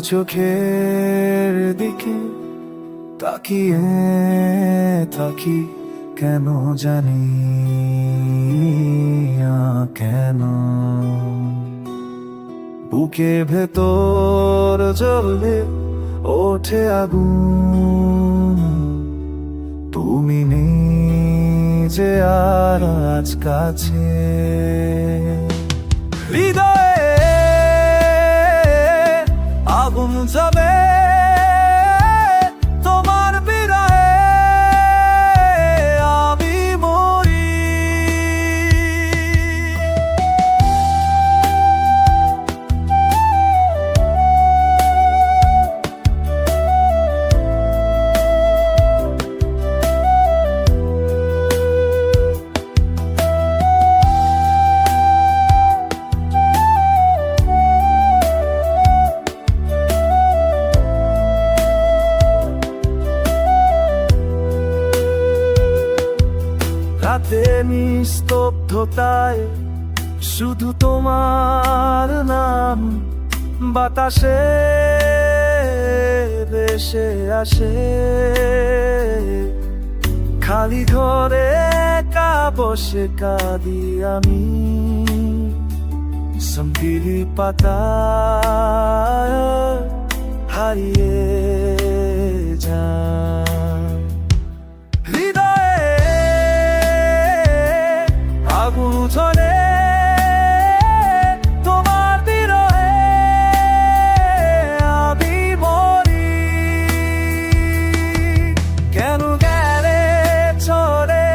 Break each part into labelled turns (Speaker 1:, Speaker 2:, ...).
Speaker 1: চোখের দিকে তাকিয়ে থাকি, কেন জানি কেন? বুকে ভেতর জ্বললে ওঠে আগুন। তুমি নেই যে আর আজ কাছে। হৃদয়ে রাতে নিস্তব্ধতায় শুধু তোমার নাম বাতাসে ভেসে আসে। খালি ঘরে কা বসে কাঁদি আমি। সম্পিলি পাতা হারিয়ে ঝরে তোমার বিরহে আমি মরি। কেন গেলে চলে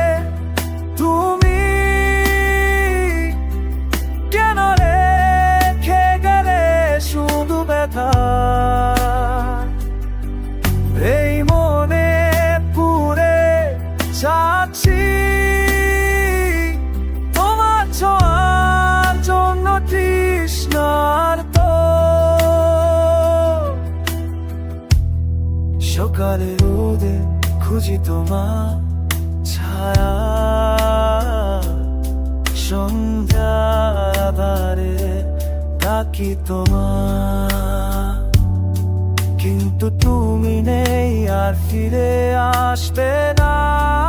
Speaker 1: তুমি? কেন রেখে গেলে শুধু ব্যথা? এই মনে পুরে যাচ্ছি। সকালে রোদে খুঁজি তোমা ছায়া। সন্ধ্যাবারে তাকি তোমার। কিন্তু তুমি নেই আর ফিরে আসবে না।